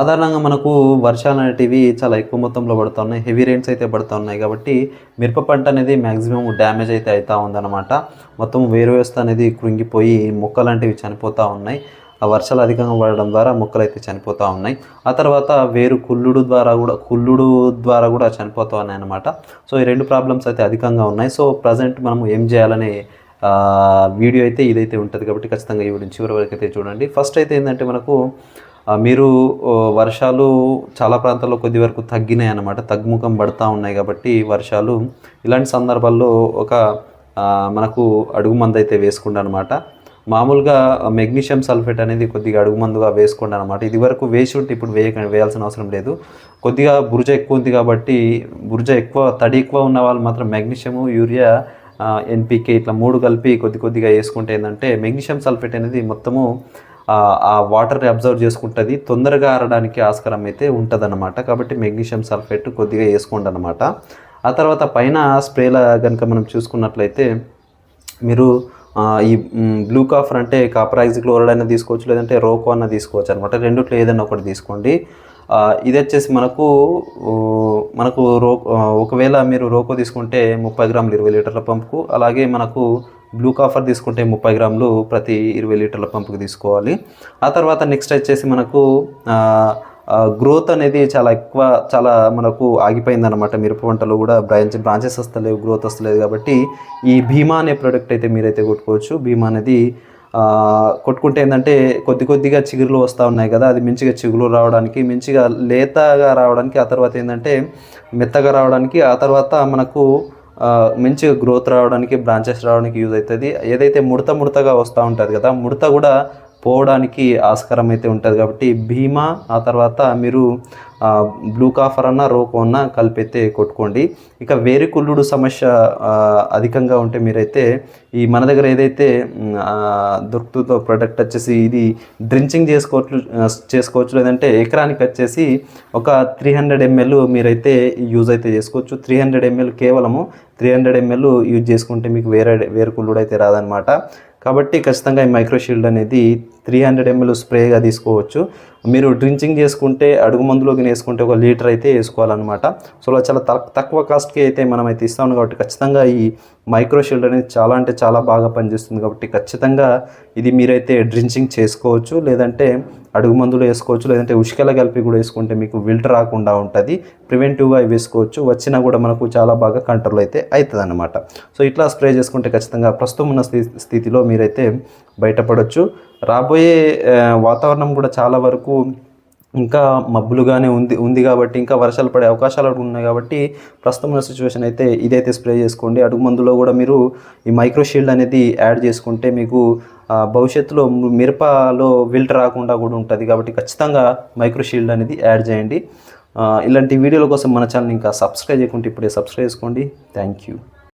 సాధారణంగా మనకు వర్షాలు అనేటివి చాలా ఎక్కువ మొత్తంలో పడుతున్నాయి. హెవీ రెయిన్స్ అయితే పడుతున్నాయి కాబట్టి మిరప పంట అనేది మ్యాక్సిమం డ్యామేజ్ అయితే అవుతూ ఉందన్నమాట. మొత్తం వేరు వ్యవస్థ అనేది కృంగిపోయి మొక్క లాంటివి చనిపోతూ ఉన్నాయి. ఆ వర్షాలు అధికంగా పడడం ద్వారా మొక్కలు అయితే చనిపోతూ ఉన్నాయి. ఆ తర్వాత వేరు కుల్లుడు ద్వారా కూడా కుల్లుడు ద్వారా కూడా చనిపోతూ ఉన్నాయి అన్నమాట సో ఈ రెండు ప్రాబ్లమ్స్ అయితే అధికంగా ఉన్నాయి. సో ప్రజెంట్ మనం ఏం చేయాలనే వీడియో అయితే ఇదైతే ఉంటుంది కాబట్టి ఖచ్చితంగా ఈ వీడియో చివరి వరకు అయితే చూడండి. ఫస్ట్ అయితే ఏంటంటే మనకు మీరు వర్షాలు చాలా ప్రాంతాల్లో కొద్ది వరకు తగ్గినాయి అన్నమాట తగ్గుముఖం పడుతూ ఉన్నాయి కాబట్టి వర్షాలు. ఇలాంటి సందర్భాల్లో ఒక మనకు అడుగు మందు అయితే వేసుకుండా అనమాట మామూలుగా మెగ్నీషియం సల్ఫేట్ అనేది కొద్దిగా అడుగు మందుగా వేసుకోండి అనమాట ఇది వరకు వేసి ఉంటే ఇప్పుడు వేయక వేయాల్సిన అవసరం లేదు. కొద్దిగా బురజ ఎక్కువ ఉంది కాబట్టి బురజ ఎక్కువ తడి ఎక్కువ ఉన్న వాళ్ళు మాత్రం మెగ్నీషియము యూరియా ఎన్పికే ఇట్లా మూడు కలిపి కొద్ది కొద్దిగా వేసుకుంటే ఏంటంటే మెగ్నీషియం సల్ఫేట్ అనేది మొత్తము ఆ, వాటర్ని అబ్జర్వ్ చేసుకుంటుంది. తొందరగా ఆరడానికి ఆస్కారం అయితే ఉంటుంది కాబట్టి మెగ్నీషియం సల్ఫేట్ కొద్దిగా వేసుకోండి అనమాట ఆ తర్వాత పైన స్ప్రేలా కనుక మనం చూసుకున్నట్లయితే మీరు ఈ బ్లూ కాఫర్ అంటే కాపరాక్సి క్లోరైడ్ అయినా తీసుకోవచ్చు లేదంటే రోకో అన్న తీసుకోవచ్చు అనమాట రెండుట్లో ఏదైనా ఒకటి తీసుకోండి. ఇది వచ్చేసి మనకు మనకు రో ఒకవేళ మీరు రోకో తీసుకుంటే ముప్పై గ్రాములు ఇరవై లీటర్ల పంపుకు అలాగే మనకు బ్లూ కాఫర్ తీసుకుంటే ముప్పై గ్రాములు ప్రతి ఇరవై లీటర్ల పంపుకు తీసుకోవాలి. ఆ తర్వాత నెక్స్ట్ వచ్చేసి మనకు గ్రోత్ అనేది చాలా ఎక్కువ చాలా మనకు ఆగిపోయింది అనమాట మిరప పంటలో కూడా బ్రాంచ్ బ్రాంచెస్ వస్తలేవు గ్రోత్ వస్తలేదు కాబట్టి ఈ భీమా అనే ప్రోడక్ట్ అయితే మీరైతే కొట్టుకోవచ్చు. భీమా అనేది కొట్టుకుంటే ఏంటంటే కొద్ది కొద్దిగా చిగురులు వస్తూ ఉన్నాయి కదా అది మంచిగా చిగురు రావడానికి మంచిగా లేతగా రావడానికి ఆ తర్వాత ఏంటంటే మెత్తగా రావడానికి ఆ తర్వాత మనకు మంచిగా గ్రోత్ రావడానికి బ్రాంచెస్ రావడానికి యూజ్ అవుతుంది. ఏదైతే ముడత ముడతగా వస్తూ ఉంటుంది కదా ముడత కూడా పోవడానికి ఆస్కారం అయితే ఉంటుంది కాబట్టి భీమా ఆ తర్వాత మీరు బ్లూ కాఫర్ అన్న రోకో అన్న కలిపైతే కొట్టుకోండి. ఇక వేరే కుల్లుడు సమస్య అధికంగా ఉంటే మీరైతే ఈ మన దగ్గర ఏదైతే దొరుకుతుందో ప్రొడక్ట్ వచ్చేసి ఇది డ్రించింగ్ చేసుకోవచ్చు చేసుకోవచ్చు లేదంటే ఎకరానికి వచ్చేసి ఒక త్రీ హండ్రెడ్ ఎంఎల్ మీరైతే యూజ్ అయితే చేసుకోవచ్చు. త్రీ హండ్రెడ్ ఎంఎల్ కేవలము త్రీ హండ్రెడ్ ఎంఎల్ యూజ్ చేసుకుంటే మీకు వేరే వేరే కుల్లుడు అయితే రాదనమాట కాబట్టి ఖచ్చితంగా ఈ మైక్రోషీల్డ్ అనేది త్రీ హండ్రెడ్ ఎంఎల్ స్ప్రేగా తీసుకోవచ్చు. మీరు డ్రించింగ్ చేసుకుంటే అడుగు మందులోకి వేసుకుంటే ఒక లీటర్ అయితే వేసుకోవాలన్నమాట. సో అలా చాలా తక్కువ కాస్ట్కి అయితే మనం అయితే ఇస్తాం కాబట్టి ఖచ్చితంగా ఈ మైక్రోషీల్డ్ అనేది చాలా అంటే చాలా బాగా పనిచేస్తుంది కాబట్టి ఖచ్చితంగా ఇది మీరైతే డ్రించింగ్ చేసుకోవచ్చు. లేదంటే అడుగు మందులు వేసుకోవచ్చు. లేదంటే ఉష్కల కలిపి కూడా వేసుకుంటే మీకు విల్ట్ రాకుండా ఉంటుంది. ప్రివెంటివ్గా ఇవి వేసుకోవచ్చు. వచ్చినా కూడా మనకు చాలా బాగా కంట్రోల్ అయితే అవుతుంది అనమాట సో ఇట్లా స్ప్రే చేసుకుంటే ఖచ్చితంగా ప్రస్తుతం ఉన్న స్థి- స్థితిలో మీరైతే బయటపడవచ్చు రాబోయే వాతావరణం కూడా చాలా వరకు ఇంకా మబ్బులుగానే ఉంది ఉంది కాబట్టి ఇంకా వర్షాలు పడే అవకాశాలు కూడా ఉన్నాయి కాబట్టి ప్రస్తుతం ఉన్న సిచ్యువేషన్ అయితే ఇదైతే స్ప్రే చేసుకోండి. అడుగు మందులో కూడా మీరు ఈ మైక్రోషీల్డ్ అనేది యాడ్ చేసుకుంటే మీకు భవిష్యత్తులో మిరపలో విల్ట్ రాకుండా కూడా ఉంటుంది కాబట్టి ఖచ్చితంగా మైక్రోషీల్డ్ అనేది యాడ్ చేయండి. ఇలాంటి వీడియోల కోసం మన ఛానల్ ఇంకా సబ్స్క్రైబ్ చేయకుంటే ఇప్పుడే సబ్స్క్రైబ్ చేసుకోండి. Thank you